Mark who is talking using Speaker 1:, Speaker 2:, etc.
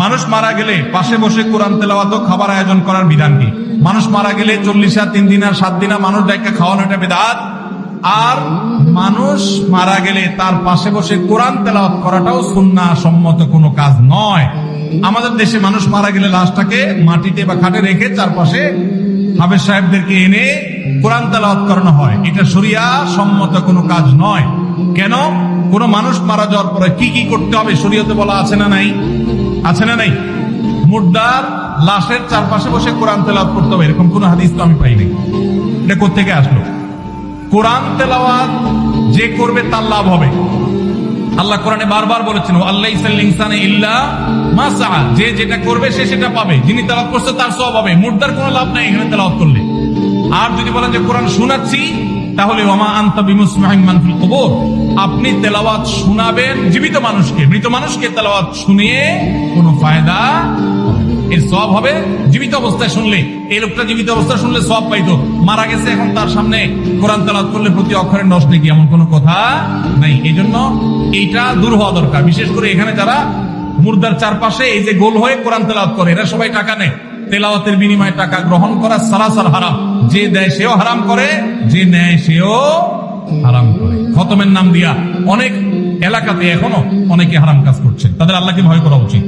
Speaker 1: মানুষ মারা গেলে পাশে বসে কোরআন তেলাওয়াত খাবার আয়োজন করার বিধান কি? মানুষ মারা গেলে চল্লিশ তিন দিন আর সাত দিন মানুষ ডাইকা খাওয়ানো এটা বেদাত? আর মানুষ মারা গেলে তার পাশে বসে কোরআন তেলাওয়াত করাটাও সুন্না সম্মত কোনো কাজ নয়। আমাদের দেশে মানুষ মারা গেলে লাশটাকে মাটিতে বা খাটে রেখে চারপাশে হাফেজ সাহেবদেরকে এনে কোরআন তেলাওয়াত করানো হয়। এটা শরিয়া সম্মত কোনো কাজ নয়। কেন? কোন মানুষ মারা যাওয়ার পরে কি কি করতে হবে? শরীয়তে বলা আছে না নাই? আছে না নাই? মুর্দার লাশের চারপাশে বসে কোরআন তেলাওয়াত করতে হবে, এরকম কোন হাদিস তো আমি পাইনি এটা কোথেকে আসলো? কোরআন তেলাওয়াত যে করবে তার লাভ হবে। আল্লাহ কোরআনে বারবার বলেছেন আল্লাহ ইনসানে ইল্লা মাসা যে যেটা করবে সে সেটা পাবে। যিনি তেলাওয়াত করছে তার সব হবে। মুর্দার কোনো লাভ নাই এখানে তেলাওয়াত করলে। আর যদি বলেন যে, কোরআন শোনাচ্ছি তাহলে ওমা আন্তা বিমুসমাহিন মানফিল কবর। আপনি তেলাওয়াত শোনাবেন জীবিত মানুষকে। মৃত মানুষকে তেলাওয়াত শুনিয়ে কোনো ফায়দা এর সব হবে জীবিত অবস্থায় শুনলে। এই লোকটা জীবিত অবস্থায় শুনলে সব পাইতো। মারা গেছে এখন তার সামনে কোরআন তেলাওয়াত করলে প্রতি অক্ষরের নষ্ট নাকি এমন কোনো কথা নাই। এই জন্য এইটা দূর হওয়া দরকার। বিশেষ করে এখানে যারা মুর্দার চারপাশে এই যে গোল হয়ে কোরআন তেলাওয়াত করে, এরা সবাই টাকা নেয়। তেলাওয়াতের বিনিময়ে টাকা গ্রহণ করা সারাসার হারাম। যে দেয় সেও হারাম করে, যে নেয় সেও হারাম করে। খতমের নাম দিয়া অনেক এলাকাতে এখনও অনেকে হারাম কাজ করছে তাদের আল্লাহকে ভয় করা উচিত।